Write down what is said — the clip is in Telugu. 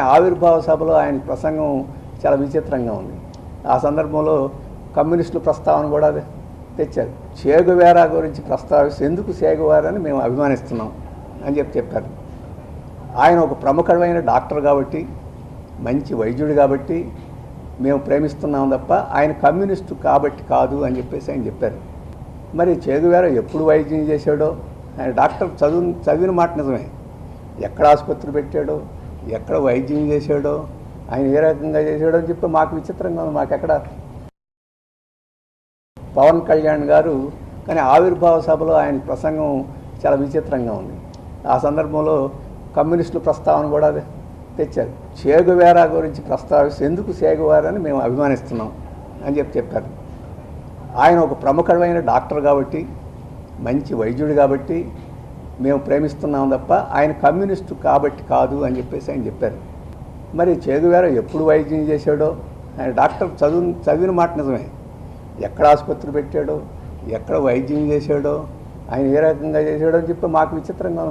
ఆవిర్భావ సభలో ఆయన ప్రసంగం చాలా విచిత్రంగా ఉంది. ఆ సందర్భంలో కమ్యూనిస్టుల ప్రస్తావన కూడా తెచ్చారు. చేగువేరా గురించి ప్రస్తావిస్తే ఎందుకు చేగువారని మేము అభిమానిస్తున్నాం అని చెప్పి చెప్పారు. ఆయన ఒక ప్రముఖమైన డాక్టర్ కాబట్టి మంచి వైద్యుడు కాబట్టి మేము ప్రేమిస్తున్నాం తప్ప ఆయన కమ్యూనిస్టు కాబట్టి కాదు అని చెప్పేసి ఆయన చెప్పారు. మరి చేగువేరా ఎప్పుడు వైద్యం చేశాడో? ఆయన డాక్టర్ చదువు చదివిన మాట నిజమే. ఎక్కడ ఆసుపత్రి పెట్టాడో? ఎక్కడ వైద్యం చేశాడో ఆయన ఏ రకంగా చేశాడో అని చెప్పి మాకు విచిత్రంగా ఉంది. మాకెక్కడ పవన్ కళ్యాణ్ గారు కానీ ఆవిర్భావ సభలో ఆయన ప్రసంగం చాలా విచిత్రంగా ఉంది. ఆ సందర్భంలో కమ్యూనిస్టుల ప్రస్తావన కూడా తెచ్చారు. చేగువేరా గురించి ప్రస్తావిస్తే ఎందుకు చేగువారని మేము అభిమానిస్తున్నాం అని చెప్పి చెప్పారు. ఆయన ఒక ప్రముఖమైన డాక్టర్ కాబట్టి మంచి వైద్యుడు కాబట్టి మేము ప్రేమిస్తున్నాం తప్ప ఆయన కమ్యూనిస్టు కాబట్టి కాదు అని చెప్పేసి ఆయన చెప్పారు. మరి చేగువేర ఎప్పుడు వైద్యం చేశాడో? ఆయన డాక్టర్ చదువు చదివిన మాట నిజమే. ఎక్కడ ఆసుపత్రి పెట్టాడో? ఎక్కడ వైద్యం చేశాడో? ఆయన ఏ రకంగా చేశాడో అని చెప్పి మాకు విచిత్రంగా